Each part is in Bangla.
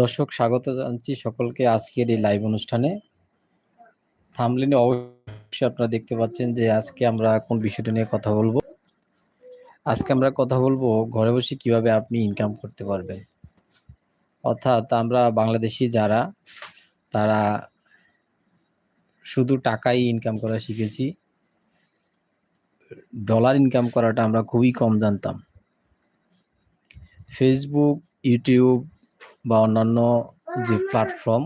দর্শক, স্বাগত জানাচ্ছি সকলকে আজকের এই লাইভ অনুষ্ঠানে। থামলিনে অবশ্যই আপনারা দেখতে পাচ্ছেন যে আজকে আমরা কোন বিষয়টা নিয়ে কথা বলব। আজকে আমরা কথা বলব ঘরে বসে কীভাবে আপনি ইনকাম করতে পারবেন। অর্থাৎ আমরা বাংলাদেশি যারা, তারা শুধু টাকাই ইনকাম করা শিখেছি। ডলার ইনকাম করাটা আমরা খুবই কম জানতাম। ফেসবুক ইউটিউব বা অন্যান্য যে প্ল্যাটফর্ম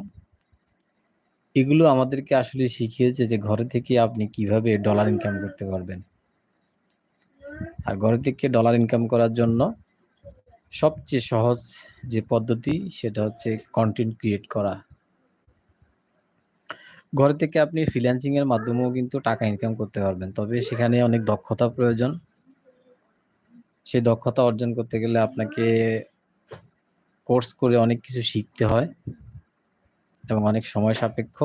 এগুলো আমাদেরকে আসলে শিখিয়েছে যে ঘরে থেকে আপনি কীভাবে ডলার ইনকাম করতে পারবেন। আর ঘরে থেকে ডলার ইনকাম করার জন্য সবচেয়ে সহজ যে পদ্ধতি, সেটা হচ্ছে কন্টেন্ট ক্রিয়েট করা। ঘরে থেকে আপনি ফ্রিল্যান্সিং এর মাধ্যমেও কিন্তু টাকা ইনকাম করতে পারবেন, তবে সেখানে অনেক দক্ষতা প্রয়োজন। সেই দক্ষতা অর্জন করতে গেলে আপনাকে কোর্স করে অনেক কিছু শিখতে হয় এবং অনেক সময় সাপেক্ষ।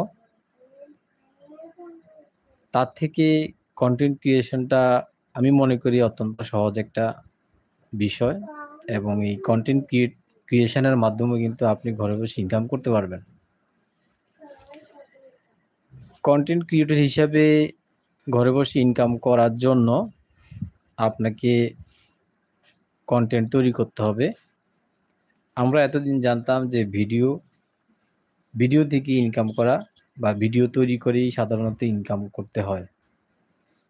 তার থেকে কন্টেন্ট ক্রিয়েশনটা আমি মনে করি অত্যন্ত সহজ একটা বিষয় এবং এই কন্টেন্ট ক্রিয়েট ক্রিয়েশনের মাধ্যমে কিন্তু আপনি ঘরে বসে ইনকাম করতে পারবেন। কন্টেন্ট ক্রিয়েটর হিসাবে ঘরে বসে ইনকাম করার জন্য আপনাকে কন্টেন্ট তৈরি করতে হবে। আমরা এতদিন জানতাম যে ভিডিও ভিডিও থেকে ইনকাম করা বা ভিডিও তৈরি করেই সাধারণত ইনকাম করতে হয়।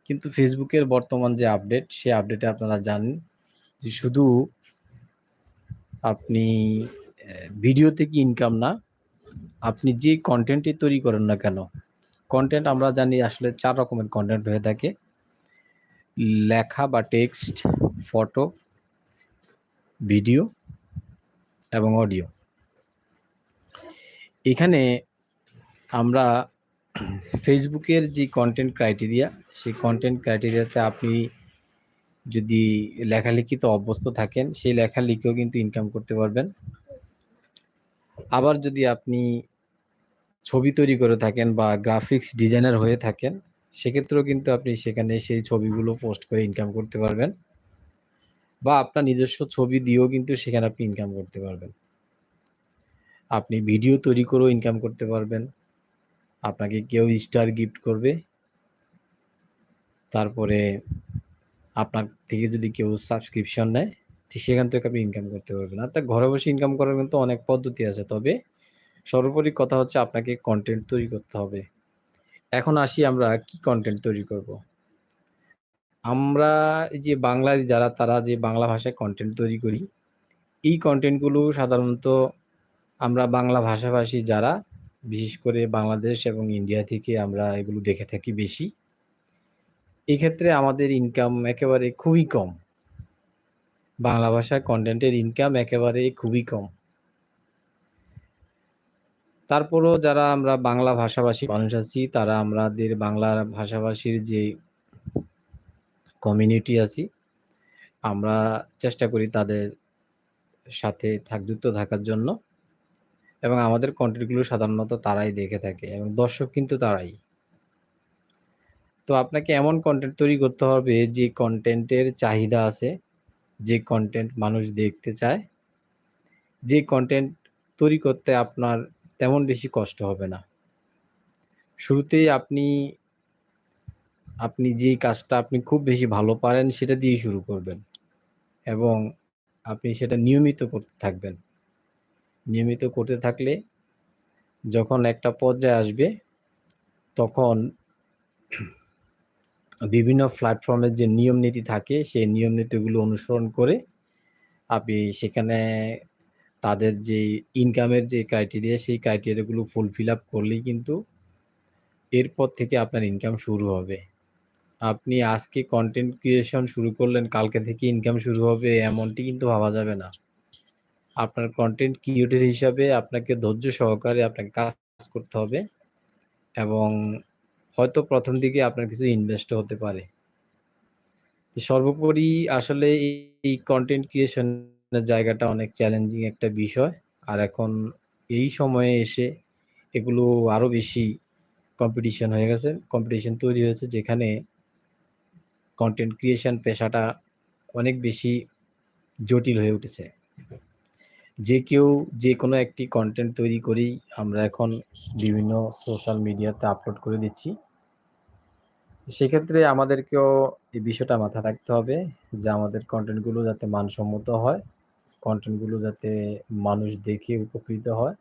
কিন্তু ফেসবুকের বর্তমান যে আপডেট সে আপডেটে আপনারা জানেন যে শুধু আপনি ভিডিও থেকে ইনকাম না, আপনি যে কন্টেন্টই তৈরি করেন না কেন কন্টেন্ট আমরা জানি আসলে চার রকমের কন্টেন্ট হয়ে থাকে। লেখা বা টেক্সট ফটো ভিডিও এবং অডিও। এখানে আমরা ফেসবুকের যে কন্টেন্ট ক্রাইটেরিয়া সেই কন্টেন্ট ক্রাইটেরিয়াতে আপনি যদি লেখালেখিতে অভ্যস্ত থাকেন, সেই লেখালেখিও কিন্তু ইনকাম করতে পারবেন। আবার যদি আপনি ছবি তৈরি করে থাকেন বা গ্রাফিক্স ডিজাইনার হয়ে থাকেন, সেক্ষেত্রেও কিন্তু আপনি সেখানে সেই ছবিগুলো পোস্ট করে ইনকাম করতে পারবেন। বা আপনার নিজস্ব ছবি দিয়েও কিন্তু সেখানে আপনি ইনকাম করতে পারবেন। আপনি ভিডিও তৈরি করেও ইনকাম করতে পারবেন। আপনাকে কেউ স্টার গিফট করবে। তারপরে আপনার থেকে যদি কেউ সাবস্ক্রিপশন নেয়, তো সেখান থেকে আপনি ইনকাম করতে পারবেন। অর্থাৎ ঘরে বসে ইনকাম করার কিন্তু অনেক পদ্ধতি আছে। তবে সর্বোপরি কথা হচ্ছে আপনাকে কন্টেন্ট তৈরি করতে হবে। এখন আসি আমরা কি কন্টেন্ট তৈরি করব? আমরা যে বাংলায় যারা, তারা যে বাংলা ভাষায় কন্টেন্ট তৈরি করি, এই কন্টেন্টগুলো সাধারণত আমরা বাংলা ভাষাভাষী যারা, বিশেষ করে বাংলাদেশ এবং ইন্ডিয়া থেকে আমরা এগুলো দেখে থাকি বেশি। এক্ষেত্রে আমাদের ইনকাম একেবারে খুবই কম। বাংলা ভাষায় কন্টেন্টের ইনকাম একেবারে খুবই কম। তারপরও যারা আমরা বাংলা ভাষাভাষী মানুষ আছি, তারা আমাদের বাংলা ভাষাভাষীর যে কমিউনিটি আছি। আমরা চেষ্টা করি তাদের সাথে থাক, যুক্ত থাকার জন্য। এবং আমাদের কন্টেন্টগুলো সাধারণত তারাই দেখে থাকে এবং দর্শক কিন্তু তারাই। তো আপনাকে এমন কন্টেন্ট তৈরি করতে হবে যে কন্টেন্টের চাহিদা আছে, যে কন্টেন্ট মানুষ দেখতে চায়। যে কন্টেন্ট তৈরি করতে আপনার তেমন বেশি কষ্ট হবে না। শুরুতেই আপনি আপনি যেই কাজটা আপনি খুব বেশি ভালো পারেন সেটা দিয়ে শুরু করবেন। এবং আপনি সেটা নিয়মিত করতে থাকবেন। নিয়মিত করতে থাকলে যখন একটা পর্যায়ে আসবে, তখন বিভিন্ন প্ল্যাটফর্মের যে নিয়ম নীতি থাকে, সেই নিয়ম নীতিগুলো অনুসরণ করে আপনি সেখানে তাদের যে ইনকামের যে ক্রাইটেরিয়া সেই ক্রাইটেরিয়াগুলো ফুলফিল আপ করলেই কিন্তু এরপর থেকে আপনার ইনকাম শুরু হবে। আপনি আজকে কন্টেন্ট ক্রিয়েশন শুরু করলেন কালকে থেকে ইনকাম শুরু হবে, এমনটি কিন্তু ভাবা যাবে না আপনার কন্টেন্ট ক্রিয়েটর হিসাবে আপনাকে ধৈর্য সহকারে আপনাকে কাজ করতে হবে এবং হয়তো প্রথম দিকে আপনার কিছু ইনভেস্টও হতে পারে। সর্বোপরি আসলে এই কনটেন্ট ক্রিয়েশনের জায়গাটা অনেক চ্যালেঞ্জিং একটা বিষয়। আর এখন এই সময়ে এসে এগুলো আরও বেশি কম্পিটিশন হয়ে গেছে। কম্পিটিশন তৈরি হয়েছে যেখানে কনটেন্ট ক্রিয়েশন পেশাটা অনেক বেশি জটিল হয়ে উঠেছে। যে কেউ যে কোনো একটি কনটেন্ট তৈরি করেই আমরা এখন বিভিন্ন সোশ্যাল মিডিয়াতে আপলোড করে দিচ্ছি। সেক্ষেত্রে আমাদেরকেও এই বিষয়টা মাথায় রাখতে হবে যে আমাদের কনটেন্টগুলো যাতে মানসম্মত হয়। কনটেন্টগুলো যাতে মানুষ দেখে উপকৃত হয়।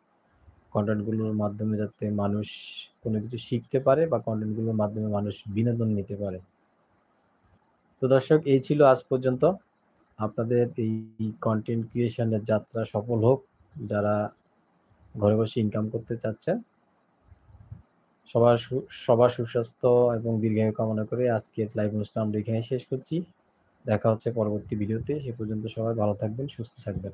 কনটেন্টগুলোর মাধ্যমে যাতে মানুষ কোনো কিছু শিখতে পারে বা কনটেন্টগুলোর মাধ্যমে মানুষ বিনোদন নিতে পারে। তো দর্শক এই ছিল আজ পর্যন্ত। আপনাদের এই কন্টেন্ট ক্রিয়েশনের যাত্রা সফল হোক। যারা ঘরে বসে ইনকাম করতে চাচ্ছেন। সবার সবার সুস্বাস্থ্য এবং দীর্ঘায়ু কামনা করে আজকের লাইভ অনুষ্ঠান আমরা এখানে শেষ করছি। দেখা হচ্ছে পরবর্তী ভিডিওতে। সে পর্যন্ত সবাই ভালো থাকবেন, সুস্থ থাকবেন।